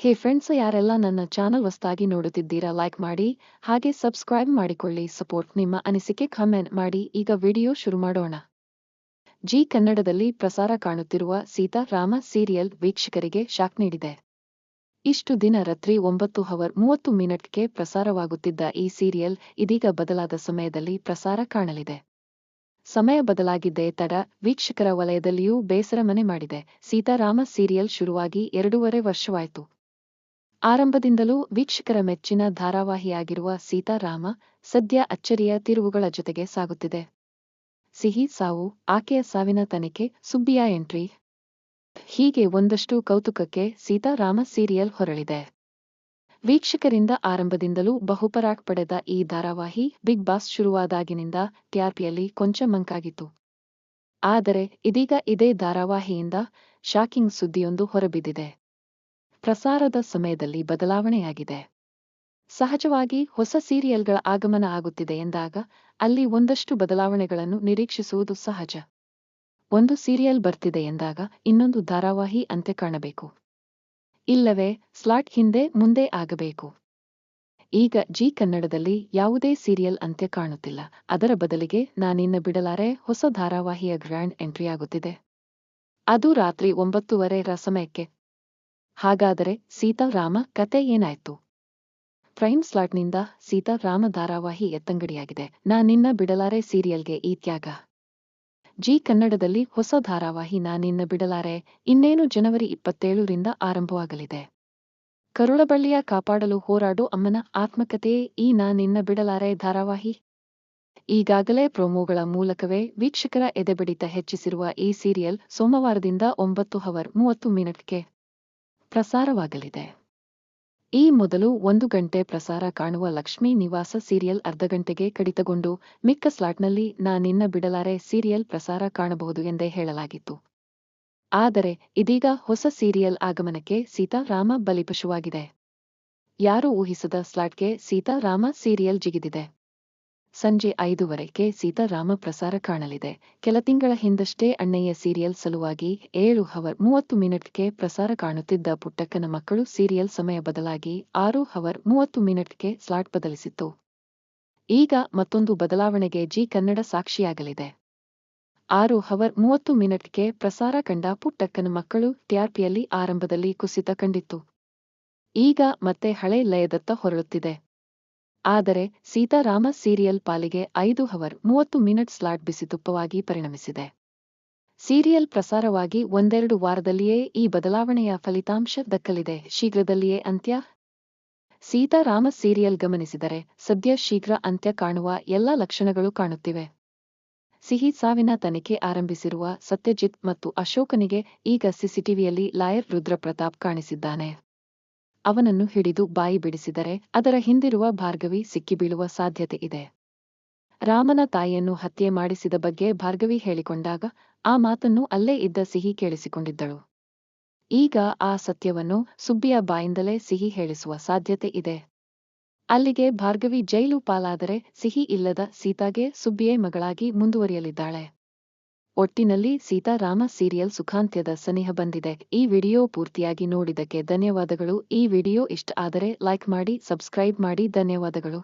ಹೇ friends ಯಾರೆಲ್ಲ ನನ್ನ channel ಹೊಸದಾಗಿ ನೋಡುತ್ತಿದ್ದೀರಾ ಲೈಕ್ ಮಾಡಿ, ಹಾಗೆ ಸಬ್ಸ್ಕ್ರೈಬ್ ಮಾಡಿಕೊಳ್ಳಿ ಸಪೋರ್ಟ್ ನಿಮ್ಮ ಅನಿಸಿಕೆ ಕಮೆಂಟ್ ಮಾಡಿ, ಈಗ ವಿಡಿಯೋ ಶುರು ಮಾಡೋಣ. ಜಿ ಕನ್ನಡದಲ್ಲಿ ಪ್ರಸಾರ ಕಾಣುತ್ತಿರುವ ಸೀತಾರಾಮ ಸೀರಿಯಲ್ ವೀಕ್ಷಕರಿಗೆ ಶಾಕ್ ನೀಡಿದೆ. ಇಷ್ಟು ದಿನ ರಾತ್ರಿ ಒಂಬತ್ತು ಹವರ್ ಮೂವತ್ತು ಮಿನಿಟ್ಗೆ ಪ್ರಸಾರವಾಗುತ್ತಿದ್ದ ಈ ಸೀರಿಯಲ್ ಇದೀಗ ಬದಲಾದ ಸಮಯದಲ್ಲಿ ಪ್ರಸಾರ ಕಾಣಲಿದೆ. ಸಮಯ ಬದಲಾಗಿದ್ದೇ ತಡ ವೀಕ್ಷಕರ ವಲಯದಲ್ಲಿಯೂ ಬೇಸರ ಮನೆ ಮಾಡಿದೆ. ಸೀತಾರಾಮ ಸೀರಿಯಲ್ ಶುರುವಾಗಿ ಎರಡೂವರೆ ವರ್ಷವಾಯಿತು. ಆರಂಭದಿಂದಲೂ ವೀಕ್ಷಕರ ಮೆಚ್ಚಿನ ಧಾರಾವಾಹಿಯಾಗಿರುವ ಸೀತಾರಾಮ ಸದ್ಯ ಅಚ್ಚರಿಯ ತಿರುವುಗಳ ಜೊತೆಗೆ ಸಾಗುತ್ತಿದೆ. ಸಿಹಿ ಸಾವು, ಆಕೆಯ ಸಾವಿನ ತನಿಖೆ ಸುಬ್ಬಿಯ ಎಂಟ್ರಿ. ಹೀಗೆ ಒಂದಷ್ಟು ಕೌತುಕಕ್ಕೆ ಸೀತಾರಾಮ ಸೀರಿಯಲ್ ಹೊರಳಿದೆ. ವೀಕ್ಷಕರಿಂದ ಆರಂಭದಿಂದಲೂ ಬಹುಪರಾಕ್ ಪಡೆದ ಈ ಧಾರಾವಾಹಿ ಬಿಗ್ ಬಾಸ್ ಶುರುವಾದಾಗಿನಿಂದ ಟಿಆರ್ಪಿಯಲ್ಲಿ ಕೊಂಚ ಮಂಕಾಗಿತ್ತು. ಆದರೆ ಇದೀಗ ಇದೇ ಧಾರಾವಾಹಿಯಿಂದ ಶಾಕಿಂಗ್ ಸುದ್ದಿಯೊಂದು ಹೊರಬಿದ್ದಿದೆ. ಪ್ರಸಾರದ ಸಮಯದಲ್ಲಿ ಬದಲಾವಣೆಯಾಗಿದೆ. ಸಹಜವಾಗಿ ಹೊಸ ಸೀರಿಯಲ್ಗಳ ಆಗಮನ ಆಗುತ್ತಿದೆ ಎಂದಾಗ ಅಲ್ಲಿ ಒಂದಷ್ಟು ಬದಲಾವಣೆಗಳನ್ನು ನಿರೀಕ್ಷಿಸುವುದು ಸಹಜ. ಒಂದು ಸೀರಿಯಲ್ ಬರ್ತಿದೆ ಎಂದಾಗ ಇನ್ನೊಂದು ಧಾರಾವಾಹಿ ಅಂತೆ ಕಾಣಬೇಕು. ಇಲ್ಲವೇ, ಸ್ಲಾಟ್ ಹಿಂದೆ ಮುಂದೆ ಆಗಬೇಕು. ಈಗ ಜಿ ಕನ್ನಡದಲ್ಲಿ ಯಾವುದೇ ಸೀರಿಯಲ್ ಅಂತ್ಯ ಕಾಣುತ್ತಿಲ್ಲ. ಅದರ ಬದಲಿಗೆ ನಾನಿನ್ನ ಬಿಡಲಾರೆ ಹೊಸ ಧಾರಾವಾಹಿಯ ಗ್ರ್ಯಾಂಡ್ ಎಂಟ್ರಿಯಾಗುತ್ತಿದೆ ಅದು ರಾತ್ರಿ ಒಂಬತ್ತುವರೆರ ಸಮಯಕ್ಕೆ ಹಾಗಾದರೆ ಸೀತಾರಾಮ ಕತೆ ಏನಾಯ್ತು? ಪ್ರೈಮ್ ಸ್ಲಾಟ್ನಿಂದ ಸೀತಾರಾಮ ಧಾರಾವಾಹಿ ಎತ್ತಂಗಡಿಯಾಗಿದೆ. ನಾ ನಿನ್ನ ಬಿಡಲಾರೆ ಸೀರಿಯಲ್ಗೆ ಈ ತ್ಯಾಗ. ಜಿ ಕನ್ನಡದಲ್ಲಿ ಹೊಸ ಧಾರಾವಾಹಿ ನಾ ನಿನ್ನ ಬಿಡಲಾರೆ. ಇನ್ನೇನು ಜನವರಿ ಇಪ್ಪತ್ತೇಳರಿಂದ ಆರಂಭವಾಗಲಿದೆ. ಕರುಳಬಳ್ಳಿಯ ಕಾಪಾಡಲು ಹೋರಾಡು ಅಮ್ಮನ ಆತ್ಮಕಥೆಯೇ ಈ ನಾ ನಿನ್ನ ಬಿಡಲಾರೆ ಧಾರಾವಾಹಿ? ಈಗಾಗಲೇ ಪ್ರೊಮೋಗಳ ಮೂಲಕವೇ ವೀಕ್ಷಕರ ಎದೆಬಡಿತ ಹೆಚ್ಚಿಸಿರುವ ಈ ಸೀರಿಯಲ್ ಸೋಮವಾರದಿಂದ ಒಂಬತ್ತು ಹವರ್ ಮೂವತ್ತು ಮಿನಿಟ್ಗೆ. ಪ್ರಸಾರವಾಗಲಿದೆ. ಈ ಮೊದಲು ಒಂದು ಗಂಟೆ ಪ್ರಸಾರ ಕಾಣುವ ಲಕ್ಷ್ಮೀ ನಿವಾಸ ಸೀರಿಯಲ್ ಅರ್ಧ ಗಂಟೆಗೆ ಕಡಿತಗೊಂಡು ಮಿಕ್ಕ ಸ್ಲಾಟ್ನಲ್ಲಿ ನಾನಿನ್ನ ಬಿಡಲಾರೆ ಸೀರಿಯಲ್ ಪ್ರಸಾರ ಕಾಣಬಹುದು ಎಂದೇ ಹೇಳಲಾಗಿತ್ತು. ಆದರೆ ಇದೀಗ ಹೊಸ ಸೀರಿಯಲ್ ಆಗಮನಕ್ಕೆ ಸೀತಾರಾಮ ಬಲಿಪಶುವಾಗಿದೆ. ಯಾರು ಊಹಿಸದ ಸ್ಲಾಟ್ಗೆ ಸೀತಾರಾಮ ಸೀರಿಯಲ್ ಜಿಗಿದಿದೆ. ಸಂಜೆ ಐದುವರೆಗೆ ಸೀತಾರಾಮ ಪ್ರಸಾರ ಕಾಣಲಿದೆ. ಕೆಲ ತಿಂಗಳ ಹಿಂದಷ್ಟೇ ಅಣ್ಣಯ್ಯ ಸೀರಿಯಲ್ ಸಲುವಾಗಿ ಏಳು ಹವರ್ ಮೂವತ್ತು ಮಿನಿಟ್ಗೆ ಪ್ರಸಾರ ಕಾಣುತ್ತಿದ್ದ ಪುಟ್ಟಕ್ಕನ ಮಕ್ಕಳು ಸೀರಿಯಲ್ ಸಮಯ ಬದಲಾಗಿ ಆರು ಹವರ್ ಮೂವತ್ತು ಮಿನಿಟ್ಗೆ ಸ್ಲಾಟ್ ಬದಲಿಸಿತ್ತು. ಈಗ ಮತ್ತೊಂದು ಬದಲಾವಣೆಗೆ ಜಿ ಕನ್ನಡ ಸಾಕ್ಷಿಯಾಗಲಿದೆ. ಆರು ಹವರ್ ಮೂವತ್ತು ಮಿನಿಟ್ಗೆ ಪ್ರಸಾರ ಕಂಡ ಪುಟ್ಟಕ್ಕನ ಮಕ್ಕಳು ಟಿಆರ್ಪಿಯಲ್ಲಿ ಆರಂಭದಲ್ಲಿ ಕುಸಿತ ಕಂಡಿತ್ತು. ಈಗ ಮತ್ತೆ ಹಳೆ ಲಯದತ್ತ ಹೊರಳುತ್ತಿದೆ. ಆದರೆ ಸೀತಾರಾಮ ಸೀರಿಯಲ್ ಪಾಲಿಗೆ ಐದು ಹವರ್ ಮೂವತ್ತು ಮಿನಿಟ್ ಸ್ಲಾಟ್ ಬಿಸಿ ತುಪ್ಪವಾಗಿ ಪರಿಣಮಿಸಿದೆ. ಸೀರಿಯಲ್ ಪ್ರಸಾರವಾಗಿ ಒಂದೆರಡು ವಾರದಲ್ಲಿಯೇ ಈ ಬದಲಾವಣೆಯ ಫಲಿತಾಂಶ ದಕ್ಕಲಿದೆ. ಶೀಘ್ರದಲ್ಲಿಯೇ ಅಂತ್ಯ. ಸೀತಾರಾಮ ಸೀರಿಯಲ್ ಗಮನಿಸಿದರೆ ಸದ್ಯ ಶೀಘ್ರ ಅಂತ್ಯ ಕಾಣುವ ಎಲ್ಲ ಲಕ್ಷಣಗಳು ಕಾಣುತ್ತಿವೆ. ಸಿಹಿ ಸಾವಿನ ತನಿಖೆ ಆರಂಭಿಸಿರುವ ಸತ್ಯಜಿತ್ ಮತ್ತು ಅಶೋಕನಿಗೆ ಈಗ ಸಿಸಿಟಿವಿಯಲ್ಲಿ ಲಾಯರ್ ರುದ್ರಪ್ರತಾಪ್ ಕಾಣಿಸಿದ್ದಾನೆ. ಅವನನ್ನು ಹಿಡಿದು ಬಾಯಿ ಬಿಡಿಸಿದರೆ ಅದರ ಹಿಂದಿರುವ ಭಾರ್ಗವಿ ಸಿಕ್ಕಿಬೀಳುವ ಸಾಧ್ಯತೆ ಇದೆ. ರಾಮನ ತಾಯಿಯನ್ನು ಹತ್ಯೆ ಮಾಡಿಸಿದ ಬಗ್ಗೆ ಭಾರ್ಗವಿ ಹೇಳಿಕೊಂಡಾಗ ಆ ಮಾತನ್ನು ಅಲ್ಲೇ ಇದ್ದ ಸಿಹಿ ಕೇಳಿಸಿಕೊಂಡಿದ್ದಳು. ಈಗ ಆ ಸತ್ಯವನ್ನು ಸುಬ್ಬಿಯ ಬಾಯಿಂದಲೇ ಸಿಹಿ ಹೇಳಿಸುವ ಸಾಧ್ಯತೆ ಇದೆ. ಅಲ್ಲಿಗೆ ಭಾರ್ಗವಿ ಜೈಲು ಪಾಲಾದರೆ ಸಿಹಿ ಇಲ್ಲದ ಸೀತಾಗೆ ಸುಬ್ಬಿಯೇ ಮಗಳಾಗಿ ಮುಂದುವರಿಯಲಿದ್ದಾಳೆ. ಒಟ್ಟಿನಲ್ಲಿ ಸೀತಾರಾಮ ಸೀರಿಯಲ್ ಸುಖಾಂತ್ಯದ ಸನಿಹ ಬಂದಿದೆ. ಈ ವಿಡಿಯೋ ಪೂರ್ತಿಯಾಗಿ ನೋಡಿದಕ್ಕೆ ಧನ್ಯವಾದಗಳು. ಈ ವಿಡಿಯೋ ಇಷ್ಟ ಆದರೆ ಲೈಕ್ ಮಾಡಿ, ಸಬ್ಸ್ಕ್ರೈಬ್ ಮಾಡಿ. ಧನ್ಯವಾದಗಳು.